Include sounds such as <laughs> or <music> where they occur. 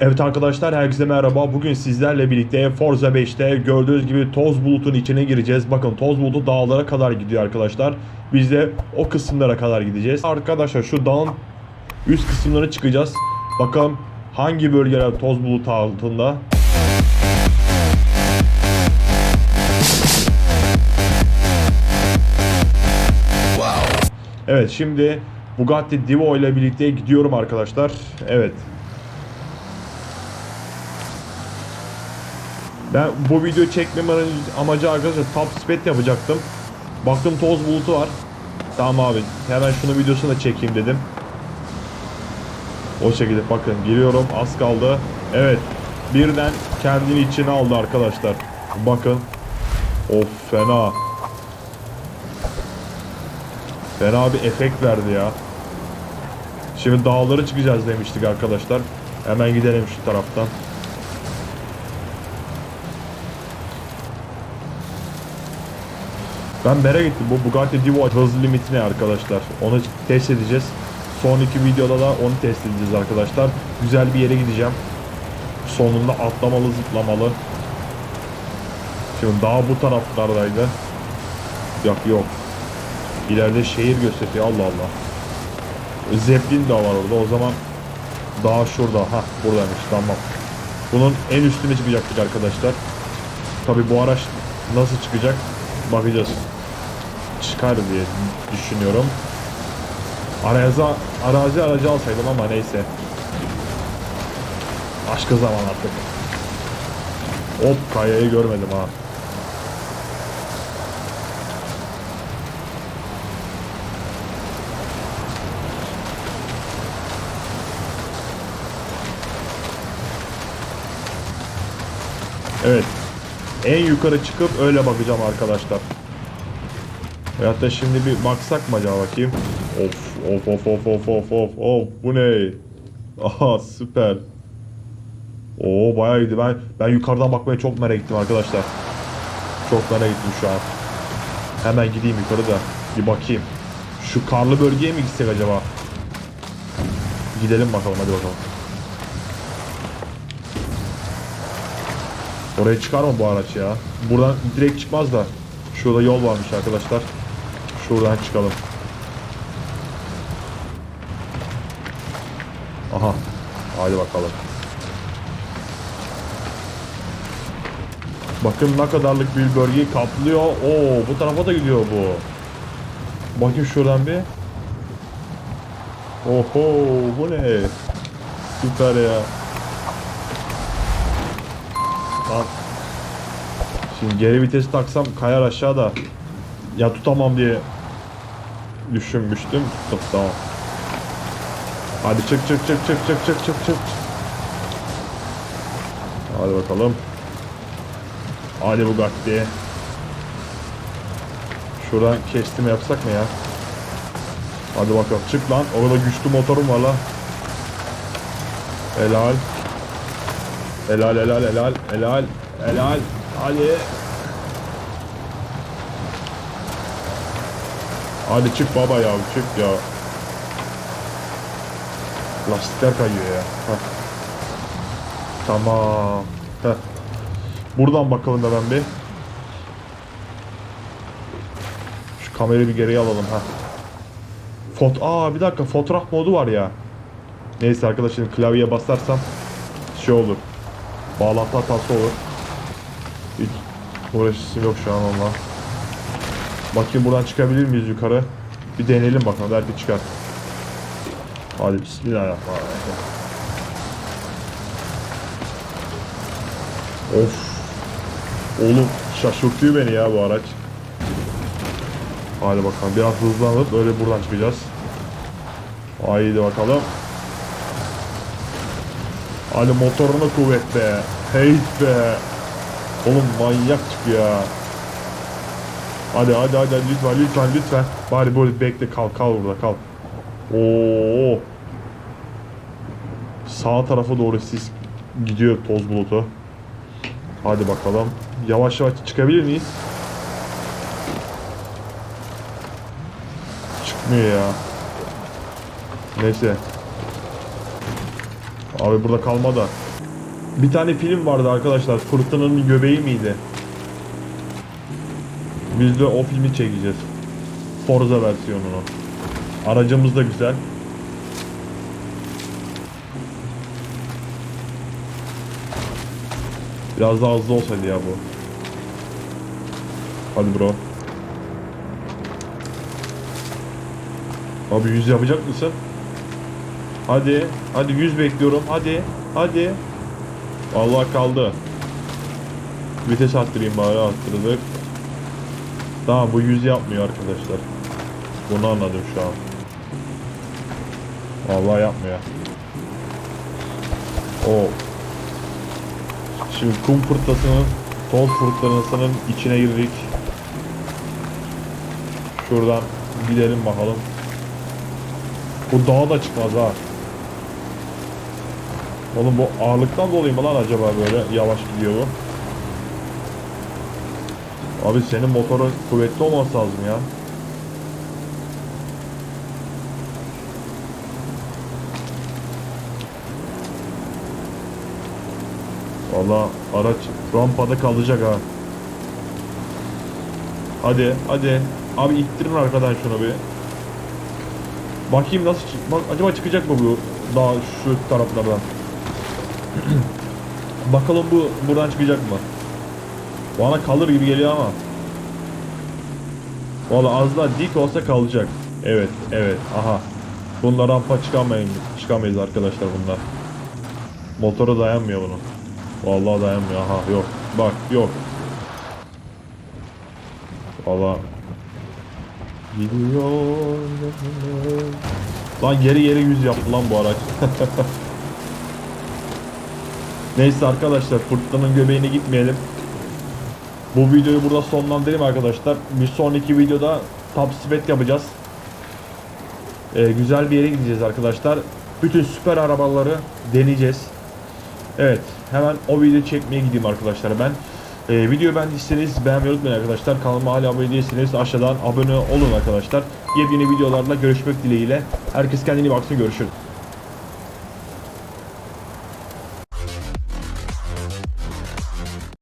Evet arkadaşlar herkese merhaba. Bugün sizlerle birlikte Forza 5'te gördüğünüz gibi toz bulutun içine gireceğiz. Bakın toz bulutu dağlara kadar gidiyor arkadaşlar. Biz de o kısımlara kadar gideceğiz. Arkadaşlar şu dağın üst kısımlarına çıkacağız. Bakalım hangi bölgeler toz bulutu altında. Evet şimdi Bugatti Divo ile birlikte gidiyorum arkadaşlar. Evet. Ben bu videoyu çekmemin amacı arkadaşlar top speed yapacaktım. Baktım toz bulutu var. Tamam abi hemen şunu videosunu da çekeyim dedim. O şekilde bakın giriyorum az kaldı. Evet birden kendini içine aldı arkadaşlar. Bakın. Of fena. Fena bir efekt verdi ya. Şimdi dağları çıkacağız demiştik arkadaşlar. Hemen gidelim şu taraftan. Ben merak ettim bu Bugatti Divo hız limiti ne arkadaşlar. Onu test edeceğiz. Son iki videoda da onu test edeceğiz arkadaşlar. Güzel bir yere gideceğim. Sonunda atlamalı zıplamalı. Şimdi daha bu taraflardaydı. Yok yok. İleride şehir gösteriyor Allah Allah. Zeppelin de var orada o zaman daha şurada ha buradaymış tamam. Bunun en üstüne çıkacaktık arkadaşlar. Tabi bu araç nasıl çıkacak bakacağız. Çıkar diye düşünüyorum. Arazi, arazi aracı alsaydım ama neyse. Başka zaman artık. Hop kayayı görmedim ha. Evet. En yukarı çıkıp öyle bakacağım arkadaşlar. Veyahut da şimdi bir baksak mı acaba bakayım? Of of of of of of of of bu ne? Aha süper. Oo bayağı iyiydi. Ben ben yukarıdan bakmaya çok merak ettim arkadaşlar. Çok merak ettim şu an. Hemen gideyim yukarı da bir bakayım. Şu karlı bölgeye mi gitsek acaba? Gidelim bakalım hadi bakalım. Oraya çıkar mı bu araç ya? Buradan direkt çıkmaz da. Şurada yol varmış arkadaşlar. Şuradan çıkalım. Aha. Hadi bakalım. Bakın ne kadarlık bir bölgeyi kaplıyor. Oo, bu tarafa da gidiyor bu. Bakayım şuradan bir. Oho, bu ne? Süper ya. Lan. Şimdi geri vites taksam kayar aşağıda. Ya tutamam diye düşünmüştüm. Tuttum tamam. Hadi çık çık çık çık çık çık çık çık. Hadi bakalım. Hadi Bugatti. Şuradan kestim yapsak mı ya? Hadi bakalım çık lan. Orada güçlü motorum var lan. Helal. Helal helal helal helal helal. Hadi. Hadi çık baba ya çık ya. Lastikler kayıyor ya. Heh. Tamam. Heh. Buradan bakalım da ben bir. Şu kamerayı bir geriye alalım ha. Fot Aa bir dakika fotoğraf modu var ya. Neyse arkadaşlar klavyeye basarsam şey olur. Bağlantı hatası olur. Hiç uğraşısım yok şu an onunla. Bakayım buradan çıkabilir miyiz yukarı? Bir deneyelim bakalım belki çıkar. Hadi bismillahirrahmanirrahim. Of. Oğlum şaşırtıyor beni ya bu araç. Hadi bakalım biraz hızlanıp böyle buradan çıkacağız. Haydi bakalım. Hadi motoruna kuvvet be. Hey be. Oğlum manyak çık ya. Hadi hadi hadi lütfen lütfen lütfen. Bari böyle bekle kal kal burada kal. Oo. Sağ tarafa doğru sis gidiyor toz bulutu. Hadi bakalım. Yavaş yavaş çıkabilir miyiz? Çıkmıyor ya. Neyse. Abi burada kalma da. Bir tane film vardı arkadaşlar. Fırtınanın göbeği miydi? Biz de o filmi çekeceğiz. Forza versiyonunu. Aracımız da güzel. Biraz daha hızlı olsaydı ya bu. Hadi bro. Abi 100 yapacak mısın? Hadi. Hadi 100 bekliyorum. Hadi. Hadi. Vallahi kaldı. Vites arttırayım bari arttırdık. Tamam bu 100 yapmıyor arkadaşlar. Bunu anladım şu an. Vallahi yapmıyor. O. Şimdi kum fırtınasının, toz fırtınasının içine girdik. Şuradan gidelim bakalım. Bu dağa da çıkmaz ha. Oğlum bu ağırlıktan dolayı mı lan acaba böyle yavaş gidiyor bu? Abi senin motorun kuvvetli olması lazım ya. Valla araç rampada kalacak ha. Hadi hadi. Abi ittirin arkadan şunu bir. Bakayım nasıl çık bak, acaba çıkacak mı bu daha şu taraflardan. <clears throat> Bakalım bu buradan çıkacak mı? Bana kalır gibi geliyor ama. Valla az daha dik olsa kalacak. Evet, evet. Aha. Bunlar rampa çıkamayız, çıkamayız arkadaşlar bunlar. Motora dayanmıyor bunun. Vallahi dayanmıyor. Aha yok. Bak yok. Valla. Gidiyor. Lan geri geri yüz yaptı lan bu araç. <laughs> Neyse arkadaşlar fırtınanın göbeğine gitmeyelim. Bu videoyu burada sonlandırayım arkadaşlar. Bir sonraki videoda top speed yapacağız. Ee, güzel bir yere gideceğiz arkadaşlar. Bütün süper arabaları deneyeceğiz. Evet hemen o videoyu çekmeye gideyim arkadaşlar ben. Ee, videoyu beğendiyseniz beğenmeyi unutmayın arkadaşlar. Kanalıma hala abone değilseniz aşağıdan abone olun arkadaşlar. Yepyeni videolarla görüşmek dileğiyle. Herkes kendine iyi baksın görüşürüz.